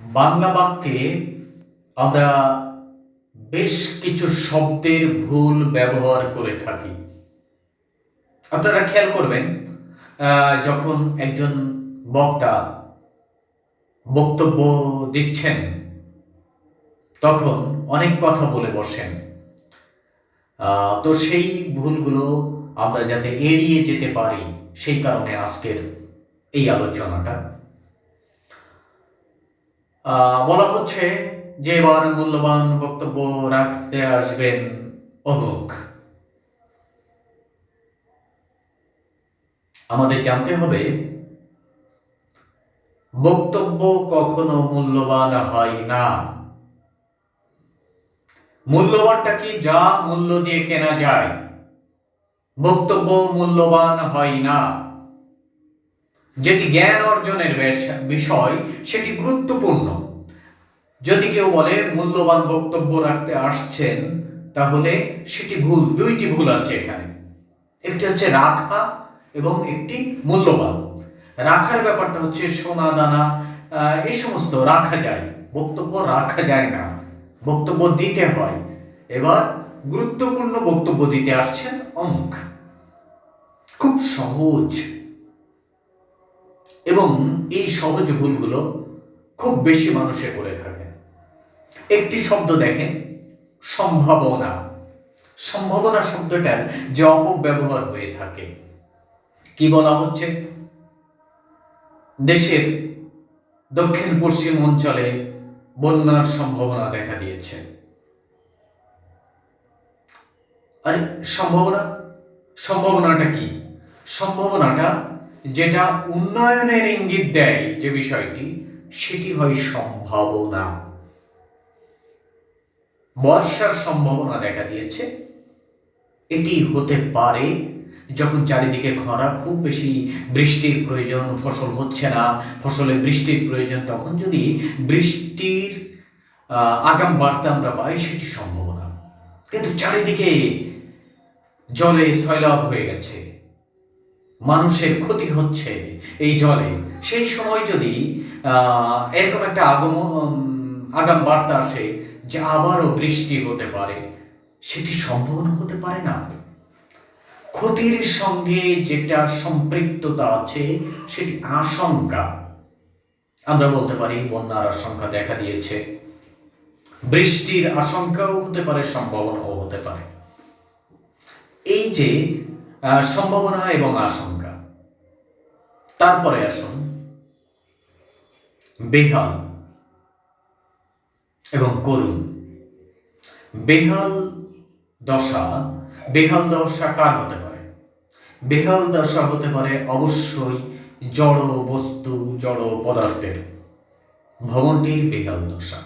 বাংলা বাক্যে আমরা বেশ কিছু শব্দের ভুল ব্যবহার করে থাকি। আপনারা খেয়াল করবেন যখন একজন বক্তা বক্তব্য দিচ্ছেন, তখন অনেক কথা বলে বসেন। তো সেই ভুলগুলো আমরা যাতে এড়িয়ে যেতে পারি, সেই কারণে আজকের এই আলোচনাটা। বলা হচ্ছে যে এবার মূল্যবান বক্তব্য রাখতে আসবেন অমুক। আমাদের জানতে হবে, বক্তব্য কখনো মূল্যবান হয় না। মূল্যবানটা কি? যা মূল্য দিয়ে কেনা যায়। বক্তব্য মূল্যবান হয় না। যেটি জ্ঞান অর্জনের বিষয়, সেটি গুরুত্বপূর্ণ। যদি কেউ বলে, মূল্যবান বক্তব্য রাখতে আসছেন, তাহলে সেটি ভুল, দুইটি ভুল আছে এখানে। একটি হচ্ছে রাখা এবং একটি মূল্যবান। রাখার ব্যাপারটা হচ্ছে সোনা, দানা এই সমস্ত রাখা যায়। বক্তব্য রাখা যায় না। বক্তব্য দিতে হয়। এবার গুরুত্বপূর্ণ বক্তব্য দিতে আসছেন অঙ্ক খুব সহজ। এবং এই সহজ ভুলগুলো খুব বেশি মানুষে করে থাকে। একটি শব্দ দেখেন সম্ভাবনা। সম্ভাবনা শব্দটার যে অপব্যবহার হয়ে থাকে। কি বলা হচ্ছে? দেশের দক্ষিণ পশ্চিম অঞ্চলে বন্যার সম্ভাবনা দেখা দিয়েছে। আরে, সম্ভাবনা? সম্ভাবনাটা কি? সম্ভাবনাটা যেটা উন্নয়নের ইঙ্গিত দেয় যে বিষয়টি, সেটি হয় সম্ভাবনা। বর্ষার সম্ভাবনা দেখা দিয়েছে। এটি হতে পারে যখন চারিদিকে খরা, খুব বেশি বৃষ্টির প্রয়োজন, ফসল হচ্ছে না। ফসলে বৃষ্টির প্রয়োজন, তখন যদি বৃষ্টির আগাম বার্তা আমরা পাই, সেটি সম্ভাবনা। কিন্তু চারিদিকে জলে সয়লাভ হয়ে গেছে। মানুষের ক্ষতি হচ্ছে এই জলে। সেই সময় যদি এরকম একটা আগম আগাম বার্তা আসে যে আবারও বৃষ্টি হতে পারে, সেটি সম্ভাবনা হতে পারে না। ক্ষতির সঙ্গে যেটা সম্পৃক্ততা আছে, সেটি আশঙ্কা। আমরা বলতে পারি, বন্যার আশঙ্কা দেখা দিয়েছে। বৃষ্টির আশঙ্কাও হতে পারে, সম্ভাবনাও হতে পারে। এই যে সম্ভাবনা এবং আশঙ্কা। তারপরে আসুন, বেহাল এবং করুণ। বেহাল দশা বেহাল দশা কার হতে পারে? বেহাল দশা হতে পারে অবশ্যই জড় বস্তু, জড় পদার্থের। ভবনটির বেহাল দশা।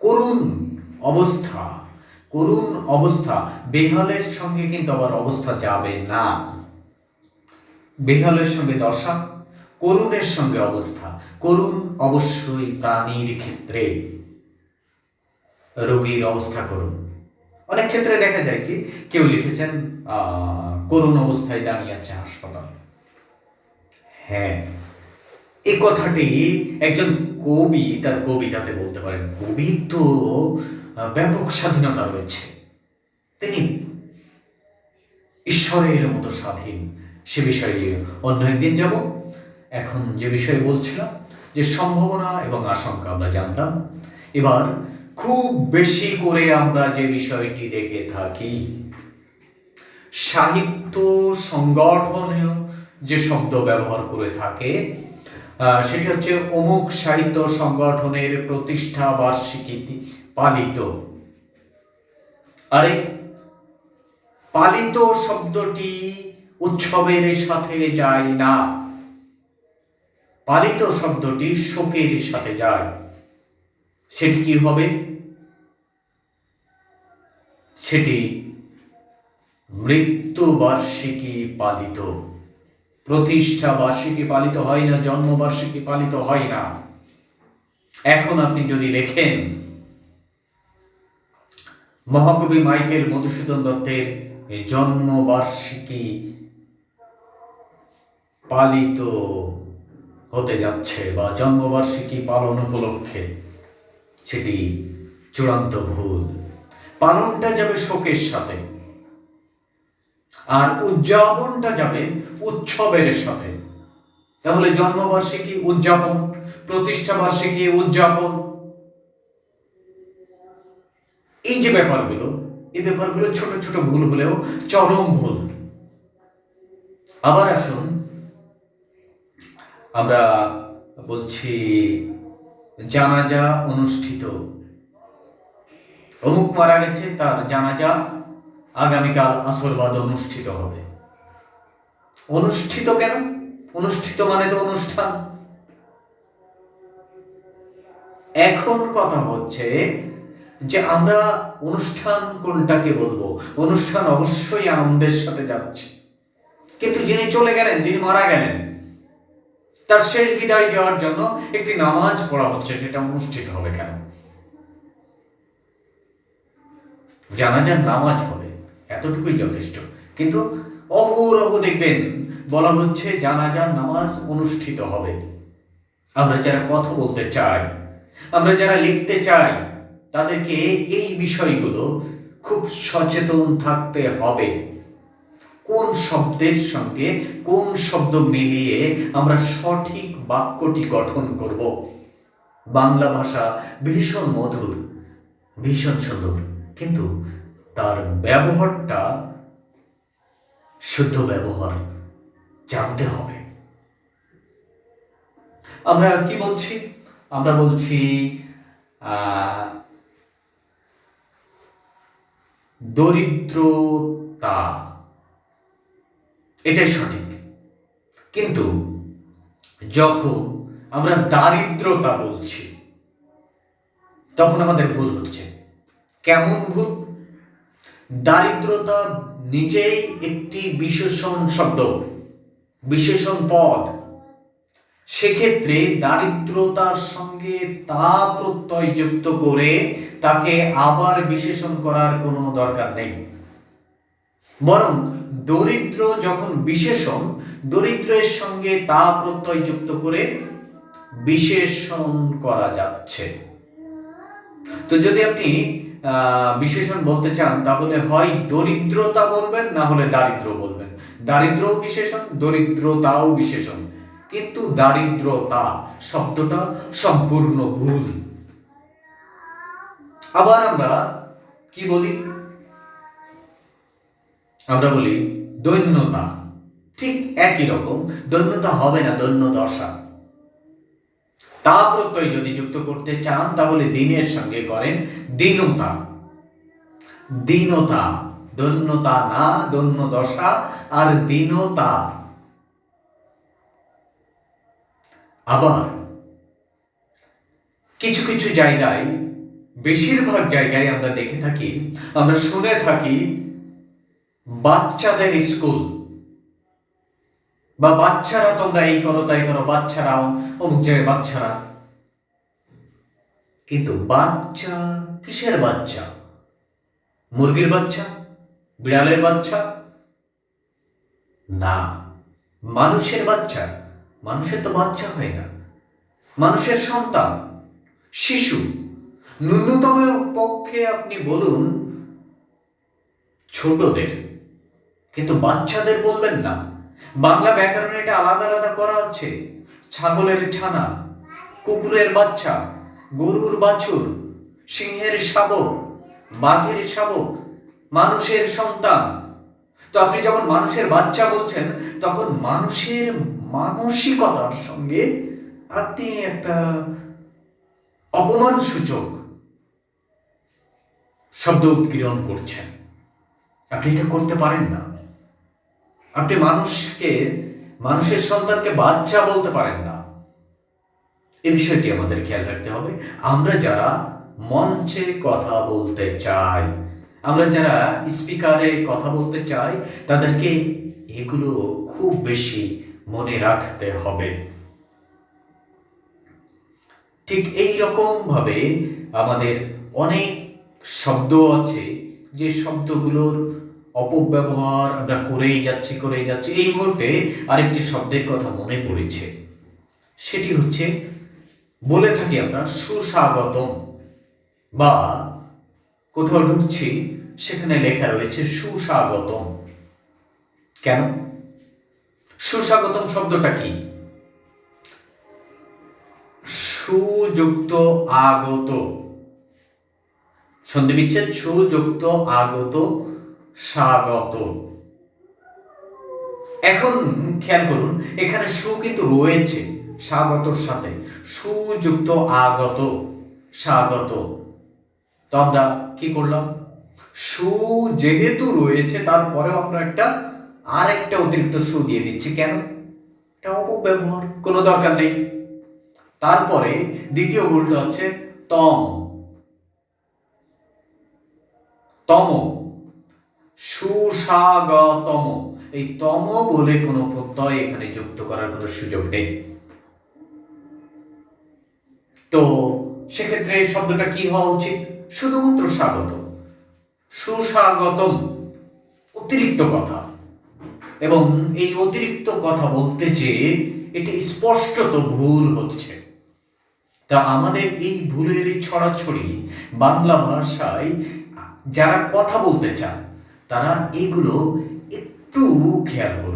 করুণ অবস্থা করুণ অবস্থা। বেহালের সঙ্গে কিন্তু আবার অবস্থা যাবে না। বেহালের সঙ্গে দশা, করুণের সঙ্গে অবস্থা। করুণ অবশ্যই প্রাণীর ক্ষেত্রে। রোগীর অবস্থা করুন অনেক ক্ষেত্রে দেখা যায় কি, কেউ লিখেছেন করুণ অবস্থায় দাঁড়িয়ে আছে হাসপাতালে। হ্যাঁ এই কথাটি একজন কবি তার কবিতাতে বলতে পারেন। কবি তো ব্যাপক স্বাধীনতা রয়েছে। তিনি ঈশ্বরের মতো স্বাধীন সে বিষয়ে অন্য একদিন যাব। এখন যে বিষয়ে বলছিলাম, যে সম্ভাবনা এবং আশঙ্কা আমরা জানলাম এবার খুব বেশি করে আমরা যে বিষয়টি দেখে থাকি, সাহিত্য সংগঠনীয় যে শব্দ ব্যবহার করে থাকে সেটি হচ্ছে অমুক সাহিত্য সংগঠনের প্রতিষ্ঠা বার্ষিকী পালিত। আরে, পালিত শব্দটি উৎসবের সাথে যায় না। পালিত শব্দটি শোকের সাথে যায়। সেটি কি হবে? সেটি মৃত্যু বার্ষিকী পালিত। প্রতিষ্ঠা বার্ষিকী পালিত হয় না, জন্ম বার্ষিকী পালিত হয় না। এখন আপনি যদি লেখেন মহাকবি মাইকেল মধুসূদন দত্তের জন্ম বার্ষিকী পালিত হতে যাচ্ছে বা জন্মবার্ষিকী পালন উপলক্ষে সেটি চূড়ান্ত ভুল। পালনটা যাবে শোকের সাথে। আর উদযাপনটা যাবে উৎসবের সাথে। তাহলে জন্মবার্ষিকী উদযাপন প্রতিষ্ঠা বার্ষিকী উদযাপন এই যে ব্যাপারগুলো, এই ব্যাপারগুলো ছোট ছোট ভুল হলেও চরম ভুল। আবার আসুন, আমরা বলছি, জানাজা অনুষ্ঠিত। অমুক মারা গেছে, তার জানাজা আগামীকাল আসর বাদ অনুষ্ঠিত হবে। অনুষ্ঠিত কেন? অনুষ্ঠিত মানে তো অনুষ্ঠান। এখন কথা হচ্ছে যে আমরা অনুষ্ঠান কোনটাকে বলব? অনুষ্ঠান অবশ্যই আনন্দের সাথে যাচ্ছে কিন্তু যিনি চলে গেলেন, যিনি মারা গেলেন, তার শেষ বিদায় দেওয়ার জন্য একটি নামাজ পড়া হচ্ছে, সেটা অনুষ্ঠিত হবে কেন? জানাজার নামাজ হবে, এতটুকুই যথেষ্ট। কিন্তু অহরহ দেখবেন, বলা হচ্ছে জানাজার নামাজ অনুষ্ঠিত হবে। আমরা যারা কথা বলতে চাই, আমরা যারা লিখতে চাই তাদেরকে এই বিষয়গুলো খুব সচেতন থাকতে হবে। কোন শব্দের সঙ্গে কোন শব্দ মিলিয়ে আমরা সঠিক বাক্যটি গঠন করব? বাংলা ভাষা ভীষণ মধুর, ভীষণ সুন্দর, কিন্তু তার ব্যবহারটা শুদ্ধ ব্যবহার জানতে হবে। আমরা কি বলছি? আমরা বলছি দরিদ্রতা। এটাই সঠিক। কিন্তু যখন আমরা দারিদ্রতা বলছি, তখন আমাদের ভুল হচ্ছে। কেমন ভুল? দারিদ্রতা নিজেই একটি বিশেষণ শব্দ, বিশেষণ পদ। সেক্ষেত্রে দারিদ্রতার সঙ্গে তা প্রত্যয় যুক্ত করে তাকে আবার বিশেষণ করার কোনো দরকার নেই। বরং দরিদ্র যখন বিশেষণ, দরিদ্রের সঙ্গে তা প্রত্যয় যুক্ত করে বিশেষণ করা যাচ্ছে। তো যদি আপনি বিশেষণ বলতে চান, তাহলে হয় দরিদ্রতা বলবেন, না হলে দারিদ্র বলবেন। দারিদ্রও বিশেষণ, দরিদ্রতাও বিশেষণ। কিন্তু দারিদ্রতা শব্দটা সম্পূর্ণ ভুল। আবার আমরা কি বলি? আমরা বলি দৈন্যতা। ঠিক একই রকম, দৈন্যতা হবে না, দৈন্য দশা। তা প্রত্যয় যদি যুক্ত করতে চান, তাহলে দিনের সঙ্গে করেন দীনতা। দীনতা, দৈন্যতা না, দৈন্য দশা, আর দীনতা আবার কিছু কিছু জায়গায়, বেশিরভাগ জায়গায় আমরা দেখে থাকি, আমরা শুনে থাকি বাচ্চাদের স্কুল। বা বাচ্চারা তোমরা এই করো, তাই করো, বাচ্চারা অমুক জায়গায় বাচ্চারা। কিন্তু বাচ্চা কিসের বাচ্চা? মুরগির বাচ্চা? বিড়ালের বাচ্চা? না, মানুষের বাচ্চা। মানুষের তো বাচ্চা হয় না মানুষের সন্তান, শিশু। ন্যূনতম পক্ষে আপনি বলুন, ছোটদের। কিন্তু বাচ্চাদের বলবেন না। বাংলা ব্যাকরণে এটা আলাদা আলাদা করা আছে। ছাগলের ছানা, কুকুরের বাচ্চা, গরুর বাছুর, সিংহের শাবক, বাঘের শাবক, মানুষের সন্তান। তো আপনি যখন মানুষের বাচ্চা বলছেন, তখন মানুষের মানসিকতার সঙ্গে আপনি একটা অপমান সূচক শব্দ উৎকীর্ণ করছেন। আপনি এটা করতে পারেন না। আপনি মানুষকে, মানুষের সন্তানকে বাচ্চা বলতে পারেন না। এই বিষয়টি আমাদের খেয়াল রাখতে হবে। আমরা যারা মঞ্চে কথা বলতে চাই আমরা যারা স্পিকারে কথা বলতে চাই, তাদেরকে এগুলো খুব বেশি মনে রাখতে হবে। ঠিক এই রকম ভাবে আমাদের অনেক শব্দ আছে, যে শব্দগুলোর অপব্যবহার আমরা করেই যাচ্ছি করেই যাচ্ছি। এই মুহূর্তে আরেকটি শব্দের কথা মনে পড়েছে। সেটি হচ্ছে, বলে থাকি আমরা, সুস্বাগতম বা কোথাও ঢুকছি, সেখানে লেখা রয়েছে সুস্বাগতম। কেন? সুস্বাগতম শব্দটা কি? সুযুক্ত আগত। সন্ধি বিচ্ছেদ, সুযুক্ত আগত স্বাগত। এখন খেয়াল করুন, এখানে সু কিন্তু রয়েছে, স্বাগতর সাথে। সুযুক্ত আগত, স্বাগত। তো আমরা কি করলাম? সু যেহেতু রয়েছে, তারপরেও আমরা একটা আর একটা অতিরিক্ত সু দিয়ে দিচ্ছি। কেন? এটা অপব্যবহার, কোনো দরকার নেই। তারপরে দ্বিতীয় ভুলটা হচ্ছে তম। তম। সুস্বাগতম এই তম বলে কোনো প্রত্যয় এখানে যুক্ত করার কোনো সুযোগ নেই। তো সেক্ষেত্রে শব্দটা কি হওয়া উচিত? শুধুমাত্র স্বাগত সুস্বাগতম। অতিরিক্ত কথা। এবং এই অতিরিক্ত কথা বলতে চেয়ে এটি স্পষ্টত ভুল হচ্ছে। তা আমাদের এই ভুলের ছড়াছড়ি বাংলা ভাষায় যারা কথা বলতে চান, তারা এগুলো একটু খেয়াল